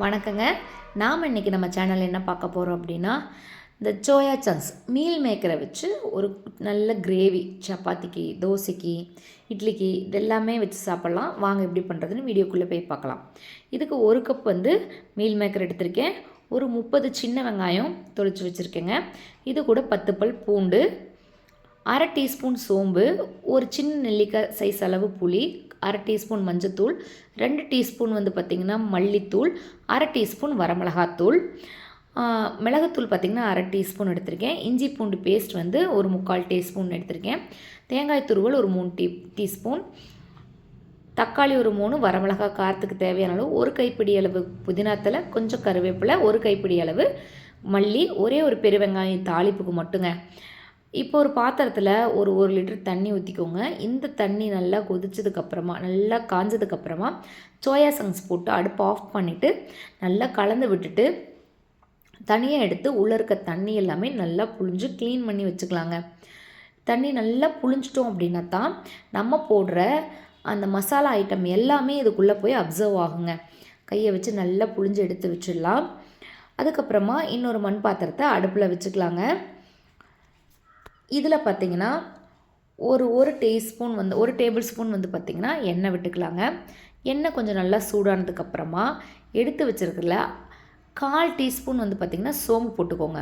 வணக்கங்க. நாம் இன்றைக்கி நம்ம சேனல் என்ன பார்க்க போகிறோம் அப்படின்னா இந்த சோயா சங்ஸ் மீல் மேக்கரை வச்சு ஒரு நல்ல கிரேவி சப்பாத்திக்கு தோசைக்கு இட்லிக்கு இதெல்லாமே வச்சு சாப்பிட்லாம். வாங்க எப்படி பண்ணுறதுன்னு வீடியோக்குள்ளே போய் பார்க்கலாம். இதுக்கு ஒரு கப் வந்து மீல் மேக்கர் எடுத்திருக்கேன். ஒரு முப்பது சின்ன வெங்காயம் தொளிச்சு வச்சுருக்கேங்க. இது கூட பத்து பல் பூண்டு அரை டீஸ்பூன் சோம்பு ஒரு சின்ன நெல்லிக்காய் சைஸ் அளவு புளி அரை டீஸ்பூன் மஞ்சத்தூள் ரெண்டு டீஸ்பூன் வந்து பார்த்திங்கன்னா மல்லித்தூள் அரை டீஸ்பூன் வரமிளகாத்தூள். மிளகுத்தூள் பார்த்திங்கன்னா அரை டீஸ்பூன் எடுத்திருக்கேன். இஞ்சி பூண்டு பேஸ்ட் வந்து ஒரு முக்கால் டீஸ்பூன் எடுத்திருக்கேன். தேங்காய் துருவல் ஒரு மூணு டீ டீஸ்பூன். தக்காளி ஒரு மூணு வரமிளகா காரத்துக்கு தேவையான அளவு ஒரு கைப்பிடி அளவு புதினாத்தில் கொஞ்சம் கருவேப்பிலை ஒரு கைப்பிடி அளவு மல்லி ஒரே ஒரு பெருவெங்காயம் தாளிப்புக்கு மட்டுங்க. இப்போ ஒரு பாத்திரத்தில் ஒரு ஒரு லிட்டர் தண்ணி ஊற்றிக்கோங்க இந்த தண்ணி நல்லா கொதிச்சதுக்கப்புறமா நல்லா காஞ்சதுக்கப்புறமா சோயா சங்ஸ் போட்டு அடுப்பு ஆஃப் பண்ணிவிட்டு நல்லா கலந்து விட்டுட்டு தனியாக எடுத்து உள்ளே இருக்க தண்ணி எல்லாமே நல்லா புழிஞ்சு க்ளீன் பண்ணி வச்சுக்கலாங்க. தண்ணி நல்லா புழிஞ்சிட்டோம் அப்படின்னா தான் நம்ம போடுற அந்த மசாலா ஐட்டம் எல்லாமே இதுக்குள்ளே போய் அப்சர்வ் ஆகுங்க. கையை வச்சு நல்லா புழிஞ்சு எடுத்து வச்சிடலாம். அதுக்கப்புறமா இன்னொரு மண் பாத்திரத்தை அடுப்பில் வச்சுக்கலாங்க. இதில் பார்த்திங்கன்னா ஒரு ஒரு டீஸ்பூன் வந்து ஒரு டேபிள் ஸ்பூன் வந்து பார்த்திங்கன்னா எண்ணெய் விட்டுக்கலாங்க. எண்ணெய் கொஞ்சம் நல்லா சூடானதுக்கப்புறமா எடுத்து வச்சுருக்கல கால் டீஸ்பூன் வந்து பார்த்திங்கன்னா சோம்பு போட்டுக்கோங்க.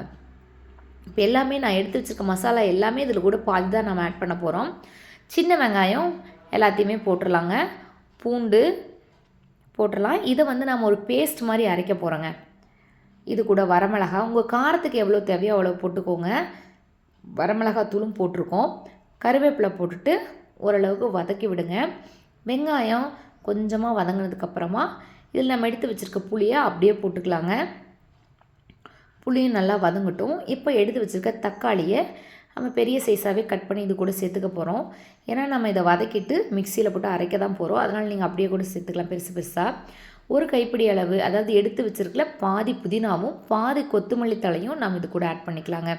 இப்போ எல்லாமே நான் எடுத்து வச்சுருக்க மசாலா எல்லாமே இதில் கூட பாதி தான் நம்ம ஆட் பண்ண போகிறோம் சின்ன வெங்காயம் எல்லாத்தையுமே போட்டுடலாங்க பூண்டு போட்டுடலாம் இதை வந்து நம்ம ஒரு பேஸ்ட் மாதிரி அரைக்க போகிறோங்க இது கூட வரமிளகா உங்கள் காரத்துக்கு எவ்வளோ தேவையோ அவ்வளோ போட்டுக்கோங்க. வரமிளகாத்தூளும் போட்டிருக்கோம். கருவேப்பிலை போட்டுட்டு ஓரளவுக்கு வதக்கி விடுங்க. வெங்காயம் கொஞ்சமாக வதங்கினதுக்கப்புறமா இதில் நம்ம எடுத்து வச்சுருக்க புளியை அப்படியே போட்டுக்கலாங்க. புளியும் நல்லா வதங்கட்டும். இப்போ எடுத்து வச்சுருக்க தக்காளியை நம்ம பெரிய சைஸாகவே கட் பண்ணி இது கூட சேர்த்துக்க போகிறோம் ஏன்னா நம்ம இதை வதக்கிட்டு மிக்சியில் போட்டு அரைக்க தான் போகிறோம் அதனால் நீங்கள் அப்படியே கூட சேர்த்துக்கலாம் பெருசு பெருசாக ஒரு கைப்பிடி அளவு அதாவது எடுத்து வச்சுருக்கல பாதி புதினாவும் பாதி கொத்தமல்லி தலையும் நம்ம இது கூட ஆட் பண்ணிக்கலாங்க.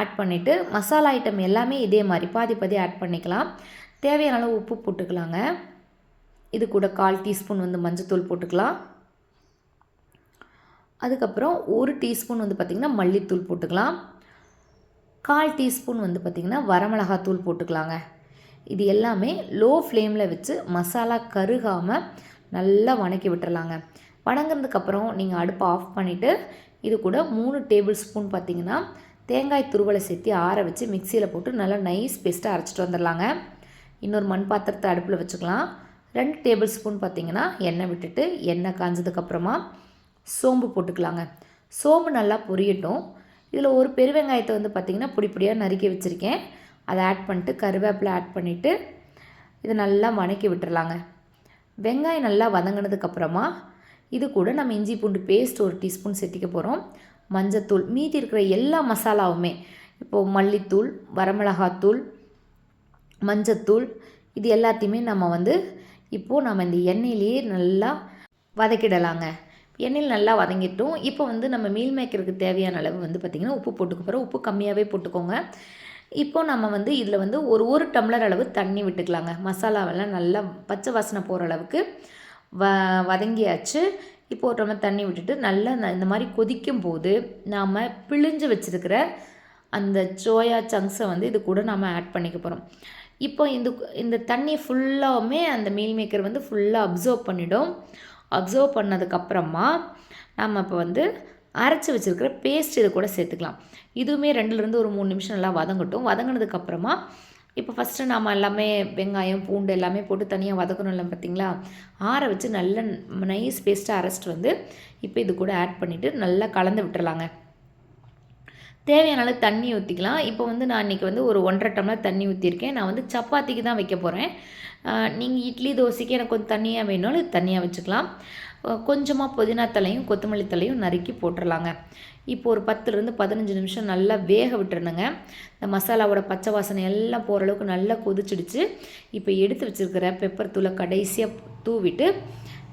ஆட் பண்ணிவிட்டு மசாலா ஐட்டம் எல்லாமே இதே மாதிரி பாதி பாதி ஆட் பண்ணிக்கலாம். தேவையான அளவு உப்பு போட்டுக்கலாங்க. இது கூட கால் டீஸ்பூன் வந்து மஞ்சத்தூள் போட்டுக்கலாம். அதுக்கப்புறம் ஒரு டீஸ்பூன் வந்து பார்த்திங்கன்னா மல்லித்தூள் போட்டுக்கலாம். கால் டீஸ்பூன் வந்து பார்த்திங்கன்னா வரமிளகாத்தூள் போட்டுக்கலாங்க. இது எல்லாமே லோ ஃப்ளேமில் வச்சு மசாலா கருகாமல் நல்லா வணக்கி விட்டுறலாங்க. வணங்கினதுக்கப்புறம் நீங்கள் அடுப்பை ஆஃப் பண்ணிவிட்டு இது கூட மூணு டேபிள் ஸ்பூன் பார்த்திங்கன்னா தேங்காய் துருவலை சேர்த்து ஆற வச்சு மிக்சியில் போட்டு நல்லா நைஸ் பேஸ்ட்டாக அரைச்சிட்டு வந்துடலாங்க இன்னொரு மண் பாத்திரத்தை அடுப்பில் வச்சுக்கலாம். ரெண்டு டேபிள் ஸ்பூன் பார்த்திங்கன்னா எண்ணெய் விட்டுட்டு எண்ணெய் காஞ்சதுக்கப்புறமா சோம்பு போட்டுக்கலாங்க. சோம்பு நல்லா பொரியட்டும். இதில் ஒரு பெருவெங்காயத்தை வந்து பார்த்திங்கன்னா பொடி பொடியாக நறுக்கி வச்சுருக்கேன். அதை ஆட் பண்ணிட்டு கருவேப்பிலை ஆட் பண்ணிவிட்டு இதை நல்லா வணக்கி விட்டுறலாங்க வெங்காயம் நல்லா வதங்கினதுக்கப்புறமா இது கூட நம்ம இஞ்சி பூண்டு பேஸ்ட் ஒரு டீஸ்பூன் சேர்த்திக்க போகிறோம் மஞ்சத்தூள் மீதி இருக்கிற எல்லா மசாலாவுமே. இப்போது மல்லித்தூள் வரமிளகாத்தூள் மஞ்சத்தூள் இது எல்லாத்தையுமே நம்ம வந்து இப்போது நம்ம இந்த எண்ணெயிலேயே நல்லா வதக்கிடலாங்க. எண்ணெயில் நல்லா வதங்கிட்டோம். இப்போ வந்து நம்ம மீல் மேக்கருக்கு தேவையான அளவு வந்து பார்த்திங்கன்னா உப்பு போட்டுக்க போகிறோம் உப்பு கம்மியாகவே போட்டுக்கோங்க. இப்போது நம்ம வந்து இதில் வந்து ஒரு ஒரு டம்ளர் அளவு தண்ணி விட்டுக்கலாங்க. மசாலாவெல்லாம் நல்லா பச்சை வாசனை போகிற அளவுக்கு வ வதங்கியாச்சு. இப்போ ஒரு டம்ளர் தண்ணி விட்டுட்டு நல்லா இந்த மாதிரி கொதிக்கும் போது நாம் பிழிஞ்சு வச்சுருக்கிற அந்த சோயா சங்க்ஸை வந்து இது கூட நாம் ஆட் பண்ணிக்க போகிறோம் இப்போ இந்த இந்த தண்ணி ஃபுல்லாகவுமே அந்த மீல் மேக்கர் வந்து ஃபுல்லாக அப்சர்வ் பண்ணிவிடும் அப்சர்வ் பண்ணதுக்கப்புறமா நம்ம இப்போ வந்து அரைச்சி வச்சுருக்கிற பேஸ்ட் இது கூட சேர்த்துக்கலாம். இதுவுமே ரெண்டுலேருந்து ஒரு மூணு நிமிஷம் நல்லா வதங்கட்டும். வதங்கினதுக்கப்புறமா இப்போ ஃபஸ்ட்டு நாம் எல்லாமே வெங்காயம் பூண்டு எல்லாமே போட்டு தனியாக வதக்கணும் இல்லை பார்த்திங்களா ஆற வச்சு நல்ல நைஸ் பேஸ்ட்டாக அரைச்சிட்டு வந்து இப்போ இது கூட ஆட் பண்ணிவிட்டு நல்லா கலந்து விட்டுறலாங்க. தேவையான அளவு தண்ணி ஊற்றிக்கலாம் இப்போ வந்து நான் இன்றைக்கி வந்து ஒரு ஒன்றரை டம்ளர் தண்ணி ஊற்றிருக்கேன் நான் வந்து சப்பாத்திக்கு தான் வைக்க போகிறேன் நீங்கள் இட்லி தோசைக்கு எனக்கு கொஞ்சம் தண்ணியாக வேணும்னாலும் தண்ணியாக வச்சுக்கலாம். கொஞ்சமாக புதினா தலையும் கொத்தமல்லி தலையும் நறுக்கி போட்டுடலாங்க இப்போ ஒரு பத்துலேருந்து பதினஞ்சு நிமிஷம் நல்லா வேக விட்டுருணுங்க இந்த மசாலாவோட பச்சை வாசனை எல்லாம் போகிற அளவுக்கு நல்லா கொதிச்சிடுச்சு. இப்போ எடுத்து வச்சுருக்கிற பெப்பர் தூளை கடைசியாக தூவிட்டு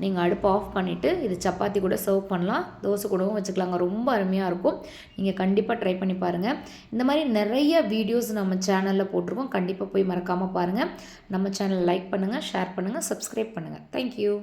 நீங்கள் அடுப்பை ஆஃப் பண்ணிவிட்டு இது சப்பாத்தி கூட சர்வ் பண்ணலாம். தோசை கூடவும் வச்சுக்கலாங்க. ரொம்ப அருமையாக இருக்கும். நீங்கள் கண்டிப்பாக ட்ரை பண்ணி பாருங்கள் இந்த மாதிரி நிறைய வீடியோஸ் நம்ம சேனலில் போட்டிருக்கோம். கண்டிப்பாக போய் மறக்காமல் பாருங்கள் நம்ம சேனல் லைக் பண்ணுங்கள் ஷேர் பண்ணுங்கள் சப்ஸ்கிரைப் பண்ணுங்கள் தேங்க்யூ